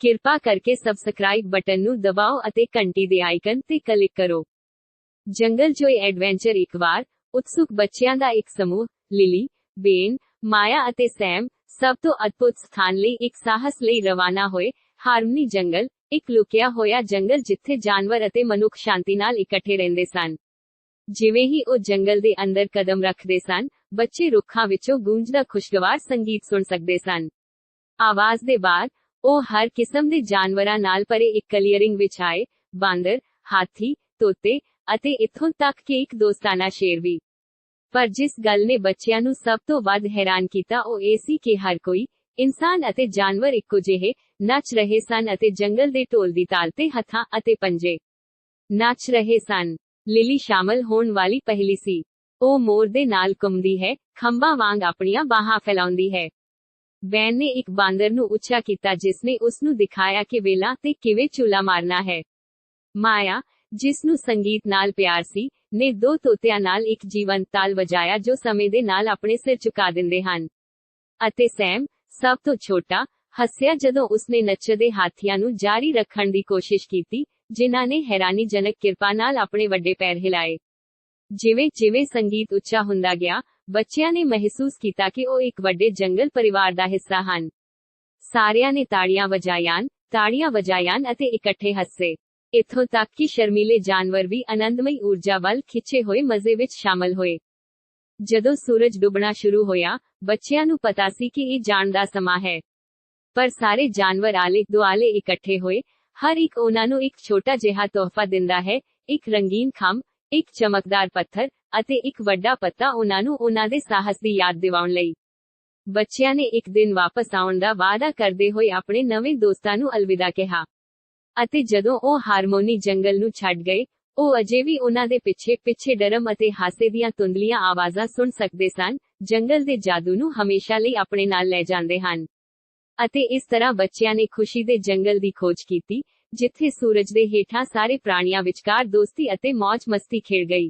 ਕਿਰਪਾ ਕਰਕੇ subscribe button ਨੂੰ ਦਬਾਓ ਅਤੇ ਘੰਟੀ ਦੇ ਆਈਕਨ ਤੇ ਕਲਿੱਕ ਕਰੋ। ਜੰਗਲ ਜੋਏ ਐਡਵੈਂਚਰ ਇੱਕ ਵਾਰ, ਉਤਸੁਕ ਬੱਚਿਆਂ ਦਾ ਇੱਕ ਸਮੂਹ ਲਿਲੀ ਬੇਨ ਮਾਇਆ ਅਤੇ ਸੈਮ ਸਭ ਤੋਂ ਅਦਭੁਤ ਸਥਾਨ ਲਈ ਇੱਕ ਸਾਹਸ ਲਈ ਰਵਾਨਾ ਹੋਏ, ਹਾਰਮਨੀ ਜੰਗਲ, ਇੱਕ ਲੁਕਿਆ ਹੋਇਆ ਜੰਗਲ ਜਿੱਥੇ ਜਾਨਵਰ ਅਤੇ ਮਨੁੱਖ ਸ਼ਾਂਤੀ ਨਾਲ ਇਕੱਠੇ ਰਹਿੰਦੇ ਸਨ। ਜਿਵੇਂ ਹੀ ਉਹ ਜੰਗਲ ਦੇ ਅੰਦਰ ਕਦਮ ਰੱਖਦੇ ਸਨ, ਬੱਚੇ ਰੁੱਖਾਂ ਵਿੱਚੋਂ ਗੂੰਜਦਾ ਖੁਸ਼ਗਵਾਰ ਸੰਗੀਤ ਸੁਣ ਸਕਦੇ ਸਨ। ਆਵਾਜ਼ ਦੇ ਬਾਅਦ ਉਹ ਹਰ ਕਿਸਮ ਦੇ ਜਾਨਵਰਾਂ ਨਾਲ ਭਰੇ ਇੱਕ ਕਲੀਅਰਿੰਗ ਵਿੱਚ ਆਏ, ਬਾਂਦਰ, ਹਾਥੀ, ਤੋਤੇ ਅਤੇ ਇੱਥੋਂ ਤੱਕ ਕਿ ਇੱਕ ਦੋਸਤਾਨਾ ਸ਼ੇਰ ਵੀ। ਪਰ ਜਿਸ ਗੱਲ ਨੇ ਬੱਚਿਆਂ ਨੂੰ ਸਭ ਤੋਂ ਵੱਧ ਹੈਰਾਨ ਕੀਤਾ, ਉਹ ਇਹ ਸੀ ਕਿ ਹਰ ਕੋਈ ਇਨਸਾਨ ਅਤੇ ਜਾਨਵਰ ਇੱਕੋ ਜਿਹੇ ਨੱਚ ਰਹੇ ਸਨ ਅਤੇ ਜੰਗਲ ਦੇ ਢੋਲ ਦੀ ਤਾਲ ਤੇ ਹੱਥਾਂ ਅਤੇ ਪੰਜੇ ਨੱਚ ਰਹੇ ਸਨ। ਲਿਲੀ ਸ਼ਾਮਲ ਹੋਣ ਵਾਲੀ ਪਹਿਲੀ ਸੀ। ਉਹ ਮੋਰ ਦੇ ਨਾਲ ਘੁੰਮਦੀ ਹੈ, ਖੰਭਾਂ ਵਾਂਗ ਆਪਣੀਆਂ ਬਾਹਾਂ ਫੈਲਾਉਂਦੀ ਹੈ। ਬੈਨ ਨੇ ਇੱਕ ਬਾਂਦਰ ਨੂੰ ਉੱਚਾ ਕੀਤਾ, ਜਿਸ ਨੇ ਉਸ ਨੂੰ ਦਿਖਾਇਆ ਕਿ ਵੇਲਾ ਤੇ ਕਿਵੇਂ ਚੂਲਾ ਮਾਰਨਾ ਹੈ। ਮਾਇਆ, ਜਿਸ ਨੂੰ ਸੰਗੀਤ ਨਾਲ ਪਿਆਰ ਸੀ, ਨੇ ਦੋ ਤੋਤਿਆਂ ਨਾਲ ਇੱਕ ਜੀਵੰਤ ਤਾਲ ਵਜਾਇਆ, ਜੋ ਸਮੇਂ ਦੇ ਨਾਲ ਆਪਣੇ ਸਿਰ ਝੁਕਾ ਦਿੰਦੇ ਹਨ। ਅਤੇ ਸੈਮ, ਸਭ ਤੋਂ ਛੋਟਾ, ਹੱਸਿਆ ਜਦੋਂ ਉਸਨੇ ਨੱਚਦੇ ਹਾਥੀਆਂ ਨੂੰ ਜਾਰੀ ਰੱਖਣ ਦੀ ਕੋਸ਼ਿਸ਼ ਕੀਤੀ, ਜਿਨ੍ਹਾਂ ਨੇ ਹੈਰਾਨੀਜਨਕ ਕਿਰਪਾ ਨਾਲ ਆਪਣੇ ਵੱਡੇ ਪੈਰ ਹਿਲਾਏ। ਜਿਵੇਂ ਜਿਵੇਂ ਸੰਗੀਤ ਉੱਚਾ ਹੁੰਦਾ ਗਿਆ, ਬੱਚਿਆਂ ਨੇ ਮਹਿਸੂਸ ਕੀਤਾ ਕਿ ਉਹ ਇੱਕ ਵੱਡੇ ਜੰਗਲ ਪਰਿਵਾਰ ਦਾ ਹਿੱਸਾ ਹਨ। ਸਾਰਿਆਂ ਨੇ ਤਾੜੀਆਂ ਵਜਾਈਆਂ ਤਾੜੀਆਂ ਵਜਾਈਆਂ ਅਤੇ ਇਕੱਠੇ ਹੱਸੇ। ਇੱਥੋਂ ਤੱਕ ਕਿ ਸ਼ਰਮੀਲੇ ਜਾਨਵਰ ਵੀ ਆਨੰਦਮਈ ਊਰਜਾ ਵੱਲ ਖਿੱਚੇ ਹੋਏ ਮਜ਼ੇ ਵਿੱਚ ਸ਼ਾਮਲ ਹੋਏ। ਜਦੋਂ ਸੂਰਜ ਡੁੱਬਣਾ ਸ਼ੁਰੂ ਹੋਇਆ, ਬੱਚਿਆਂ ਨੂੰ ਪਤਾ ਸੀ ਕਿ ਇਹ ਜਾਣ ਦਾ ਸਮਾਂ ਹੈ। ਪਰ ਸਾਰੇ ਜਾਨਵਰ ਆਲੇ ਦੁਆਲੇ ਇਕੱਠੇ ਹੋਏ, ਹਰ ਇੱਕ ਉਹਨਾਂ ਨੂੰ ਇੱਕ ਛੋਟਾ ਜਿਹਾ ਤੋਹਫਾ ਦਿੰਦਾ ਹੈ, ਇੱਕ ਰੰਗੀਨ ਖੰਭ ਇੱਕ ਚਮਕਦਾਰ ਪੱਥਰ ਅਤੇ ਇੱਕ ਵੱਡਾ ਪੱਤਾ ਉਹਨਾਂ ਨੂੰ ਉਹਨਾਂ ਦੇ ਸਾਹਸ ਦੀ ਯਾਦ ਦਿਵਾਉਣ ਲਈ। ਬੱਚਿਆਂ ਨੇ ਇੱਕ ਦਿਨ ਵਾਪਸ ਆਉਣ ਦਾ ਵਾਅਦਾ ਕਰਦੇ ਹੋਏ ਆਪਣੇ ਨਵੇਂ ਦੋਸਤਾਂ ਨੂੰ ਅਲਵਿਦਾ ਕਿਹਾ। ਅਤੇ ਜਦੋਂ ਉਹ ਹਾਰਮੋਨੀ ਜੰਗਲ ਨੂੰ ਛੱਡ ਗਏ, ਉਹ ਅਜੇ ਵੀ ਉਹਨਾਂ ਦੇ ਪਿੱਛੇ ਪਿੱਛੇ ਡਰਮ ਅਤੇ ਹਾਸੇ ਦੀਆਂ ਤੁੰਦਲੀਆਂ ਆਵਾਜ਼ਾਂ ਸੁਣ ਸਕਦੇ ਸਨ, ਜੰਗਲ ਦੇ ਜਾਦੂ ਨੂੰ ਹਮੇਸ਼ਾ ਲਈ ਆਪਣੇ ਨਾਲ ਲੈ ਜਾਂਦੇ ਹਨ। ਅਤੇ ਇਸ ਤਰ੍ਹਾਂ ਬੱਚਿਆਂ ਨੇ ਖੁਸ਼ੀ ਦੇ ਜੰਗਲ ਦੀ ਖੋਜ ਕੀਤੀ ਜਿੱਥੇ ਸੂਰਜ ਦੇ ਹੇਠਾਂ ਸਾਰੇ ਪ੍ਰਾਣੀਆਂ ਵਿਚਕਾਰ ਦੋਸਤੀ ਅਤੇ ਮौज ਮਸਤੀ ਖੇਡ ਗਈ।